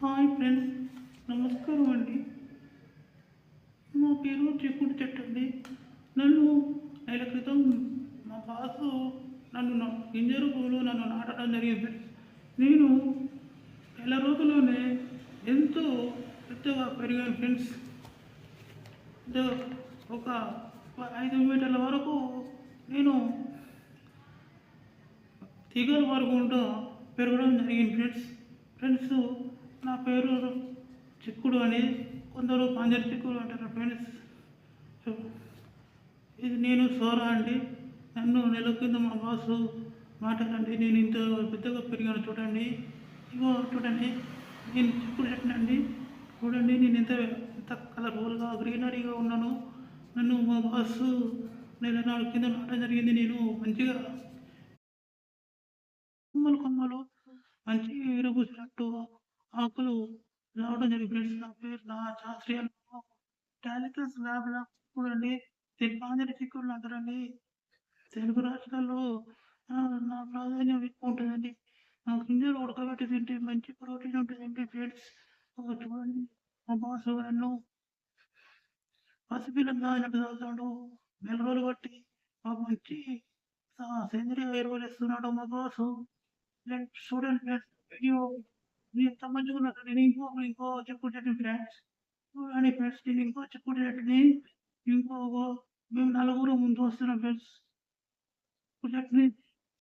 Hi friends నమస్కారం అండి. నా పేరు చిక్కుడు చెట్టు అండి నన్ను నెల క్రితం మా బాసు నన్ను గింజరు పూలు నన్ను నాటడం జరిగింది. ఫ్రెండ్స్ నేను నెల రోజుల్లోనే ఎంతో పెద్దగా పెరిగాను ఫ్రెండ్స్. ఒక ఐదు మీటర్ల వరకు నేను తీగల వరకు ఉంటూ పెరగడం జరిగింది ఫ్రెండ్స్. ఫ్రెండ్స్ నా పేరు చిక్కుడు అని కొందరు పంజర్ చిక్కుడు అంటారు ఫ్రెండ్స్. ఇది నేను సోరా అండి. నన్ను నెల కింద మా బాసు మాట్లాడండి. నేను ఇంత పెద్దగా పెరిగాను చూడండి. ఇగో చూడండి నేను చిక్కుడు చెట్టునండి చూడండి నేను ఎంత ఎంత కలర్ఫుల్గా గ్రీనరీగా ఉన్నాను. నన్ను మా బాసు నెల నాలుగు కింద నాటడం జరిగింది. నేను మంచిగా కొమ్మలు కొమ్మలు మంచి విరబూసినట్టు ఆకులు రావడం జరిగింది. నా పేరు నా శాస్త్రీయ టాలికస్ ల్యాబ్లా చూడండి. తిరుపాంజలి చిక్కులు అందరండి తెలుగు రాష్ట్రాల్లో నా ప్రాధాన్యం ఎక్కువ ఉంటుందండి. నా గింజలు ఉడకబెట్టి తింటే మంచి ప్రోటీన్ ఉంటుందండి ఫ్రెండ్స్? చూడండి. మా బాస్ నన్ను పసిపిల్లం తాగినట్టు తాగుతాడు. నెల రోజులు బట్టి మా మంచి సేంద్రియ ఎరువులు ఇస్తున్నాడు మా బాసు. ఫ్రెండ్స్ చూడండి ఫ్రెండ్స్. వీడియో నేను ఇంకో ఇంకో చెప్పుడు ఫ్రెండ్స్ చూడండి ఫ్రెండ్స్ నేను ఇంకో చెప్పుడు ఇంకో మేము నలుగురు ముందు వస్తున్నాం ఫ్రెండ్స్ చెట్టుని